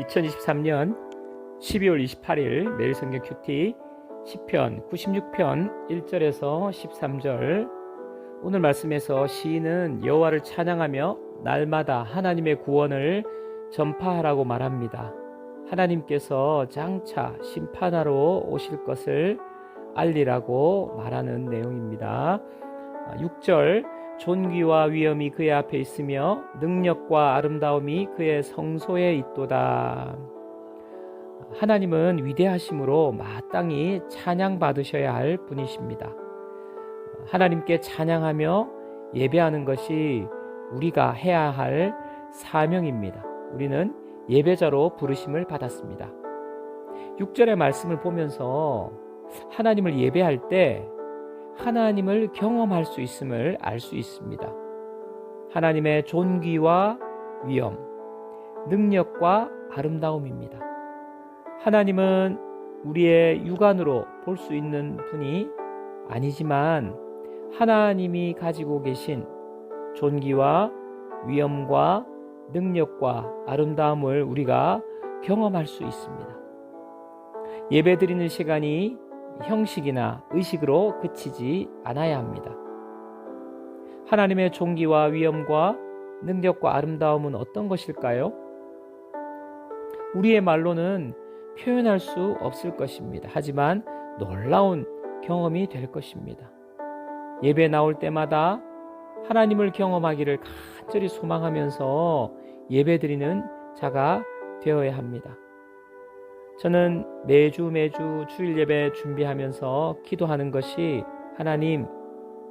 2023년 12월 28일 매일 성경 큐티 10편 96편 1절에서 13절 오늘 말씀에서 시인은 여호와를 찬양하며 날마다 하나님의 구원을 전파하라고 말합니다. 하나님께서 장차 심판하러 오실 것을 알리라고 말하는 내용입니다. 6절 존귀와 위엄이 그의 앞에 있으며 능력과 아름다움이 그의 성소에 있도다. 하나님은 위대하심으로 마땅히 찬양받으셔야 할 분이십니다. 하나님께 찬양하며 예배하는 것이 우리가 해야 할 사명입니다. 우리는 예배자로 부르심을 받았습니다. 6절의 말씀을 보면서 하나님을 예배할 때 하나님을 경험할 수 있음을 알 수 있습니다. 하나님의 존귀와 위엄, 능력과 아름다움입니다. 하나님은 우리의 육안으로 볼 수 있는 분이 아니지만 하나님이 가지고 계신 존귀와 위엄과 능력과 아름다움을 우리가 경험할 수 있습니다. 예배 드리는 시간이 형식이나 의식으로 그치지 않아야 합니다. 하나님의 존귀와 위엄과 능력과 아름다움은 어떤 것일까요? 우리의 말로는 표현할 수 없을 것입니다. 하지만 놀라운 경험이 될 것입니다. 예배 나올 때마다 하나님을 경험하기를 간절히 소망하면서 예배 드리는 자가 되어야 합니다. 저는 매주 매주 주일 예배 준비하면서 기도하는 것이 하나님,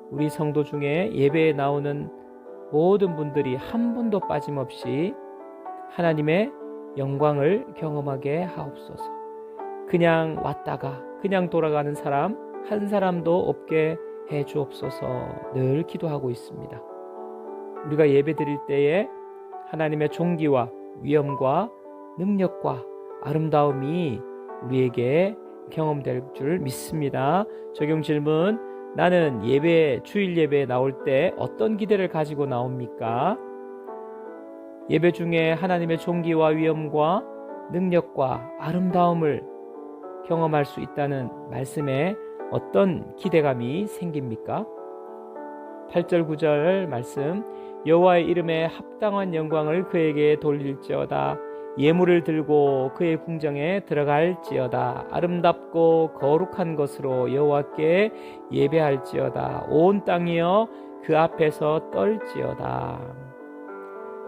우리 성도 중에 예배에 나오는 모든 분들이 한 분도 빠짐없이 하나님의 영광을 경험하게 하옵소서. 그냥 왔다가 그냥 돌아가는 사람 한 사람도 없게 해 주옵소서 늘 기도하고 있습니다. 우리가 예배 드릴 때에 하나님의 존귀와 위엄과 능력과 아름다움이 우리에게 경험될 줄 믿습니다. 적용 질문. 나는 예배, 주일 예배에 나올 때 어떤 기대를 가지고 나옵니까? 예배 중에 하나님의 존귀와 위엄과 능력과 아름다움을 경험할 수 있다는 말씀에 어떤 기대감이 생깁니까? 8절 9절 말씀 여호와의 이름에 합당한 영광을 그에게 돌릴지어다 예물을 들고 그의 궁정에 들어갈지어다 아름답고 거룩한 것으로 여호와께 예배할지어다 온 땅이여 그 앞에서 떨지어다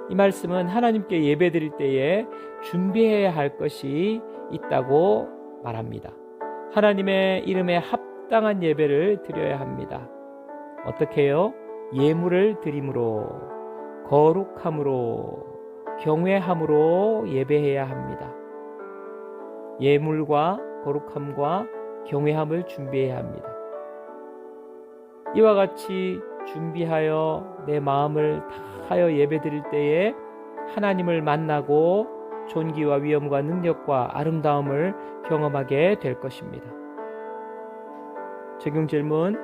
이 말씀은 하나님께 예배드릴 때에 준비해야 할 것이 있다고 말합니다. 하나님의 이름에 합당한 예배를 드려야 합니다. 어떻게요? 예물을 드림으로 거룩함으로 경외함으로 예배해야 합니다. 예물과 거룩함과 경외함을 준비해야 합니다. 이와 같이 준비하여 내 마음을 다하여 예배드릴 때에 하나님을 만나고 존귀와 위엄과 능력과 아름다움을 경험하게 될 것입니다. 적용 질문.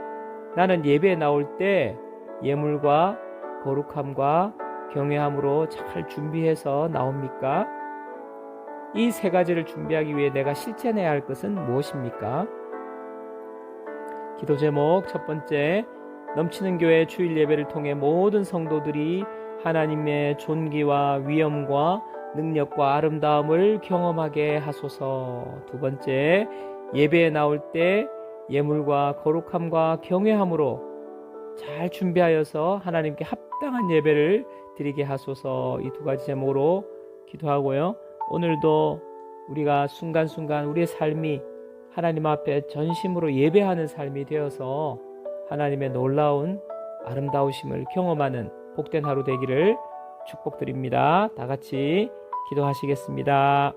나는 예배에 나올 때 예물과 거룩함과 경외함으로 잘 준비해서 나옵니까? 이 세 가지를 준비하기 위해 내가 실천해야 할 것은 무엇입니까? 기도 제목 첫 번째 넘치는 교회 주일 예배를 통해 모든 성도들이 하나님의 존귀와 위엄과 능력과 아름다움을 경험하게 하소서. 두 번째, 예배에 나올 때 예물과 거룩함과 경외함으로 잘 준비하여서 하나님께 합당한 예배를 드리게 하소서. 이 두 가지 제목으로 기도하고요. 오늘도 우리가 순간순간 우리의 삶이 하나님 앞에 전심으로 예배하는 삶이 되어서 하나님의 놀라운 아름다우심을 경험하는 복된 하루 되기를 축복드립니다. 다 같이 기도하시겠습니다.